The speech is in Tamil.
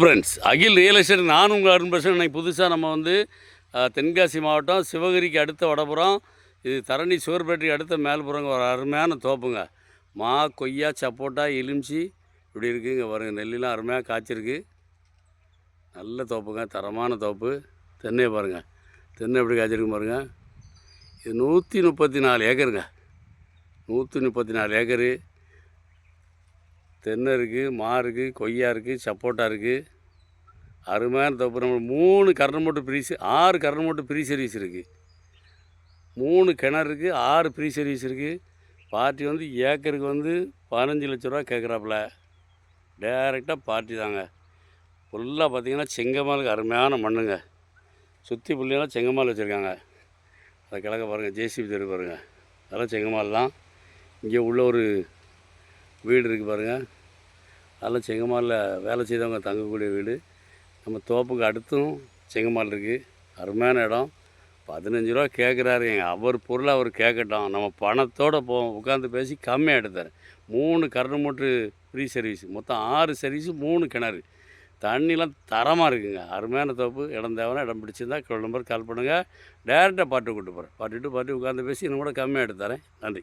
ஃப்ரெண்ட்ஸ் அகில் ரியல் எஸ்டேட் நான் உங்கள் அருண் இன்னைக்கு புதுசாக நம்ம வந்து தென்காசி மாவட்டம் சிவகிரிக்கு அடுத்த வடபுறம் இது தரணி சிவர்பேட்டைக்கு அடுத்த மேல்புறங்க ஒரு அருமையான தோப்புங்க மா கொய்யா சப்போட்டா எலுமிச்சி இப்படி இருக்குங்க வருங்க நெல்லாம் அருமையாக காய்ச்சிருக்கு நல்ல தோப்புங்க தரமான தோப்பு தென்னையை பாருங்கள் தென்னை எப்படி காய்ச்சிருக்கு பாருங்கள் இது நூற்றி முப்பத்தி நாலு ஏக்கருங்க. நூற்றி முப்பத்தி நாலு ஏக்கரு. தென்னை இருக்குது மா இருக்குது கொய்யா இருக்குது சப்போட்டா இருக்குது அருமையான தோப்பு. நம்ம மூணு கரண் மூட்டு ப்ரீஸ் ஆறு கரண் மூட்டு ப்ரீ சர்வீஸ் இருக்குது மூணு கிணறு இருக்குது ஆறு ப்ரீ சர்வீஸ் இருக்குது பார்ட்டி வந்து ஏக்கருக்கு வந்து பதினஞ்சு லட்ச ரூபா கேட்குறாப்புல. டேரெக்டாக பார்ட்டி தாங்க. ஃபுல்லாக பார்த்திங்கன்னா செங்கமாலுக்கு அருமையான மண்ணுங்க. சுற்றி புள்ளியெல்லாம் செங்கமால் வச்சுருக்காங்க. அதை கிழக்க பாருங்கள் ஜேசிபி தெரு பாருங்கள் அதெல்லாம் செங்கமால் தான் இங்கே உள்ள ஒரு வீடு இருக்குது பாருங்கள் அதெல்லாம் செங்கமாலில் வேலை செய்தவங்க தங்கக்கூடிய வீடு. நம்ம தோப்புக்கு அடுத்தும் செங்கமால் இருக்குது அருமையான இடம். பதினஞ்சு ரூபா கேட்குறாரு எங்கள் அவர் பொருளை அவர் கேட்கட்டும் நம்ம பணத்தோடு போ உட்காந்து பேசி கம்மியாக எடுத்தார் மூணு கரண்ட் மூட்டு ஃப்ரீ சர்வீஸ் மொத்தம் ஆறு சர்வீஸு மூணு கிணறு. தண்ணிலாம் தரமாக இருக்குங்க. அருமையான தோப்பு. இடம் தேவைன்னா இடம் பிடிச்சிருந்தா கிலோ நம்பர் கால் பண்ணுங்கள் டேரெக்டாக பாட்டு கூட்டு போகிறேன் பாட்டுட்டு பாட்டு உட்காந்து பேசி இன்னும் கூட கம்மியாக எடுத்தாரேன் நன்றி.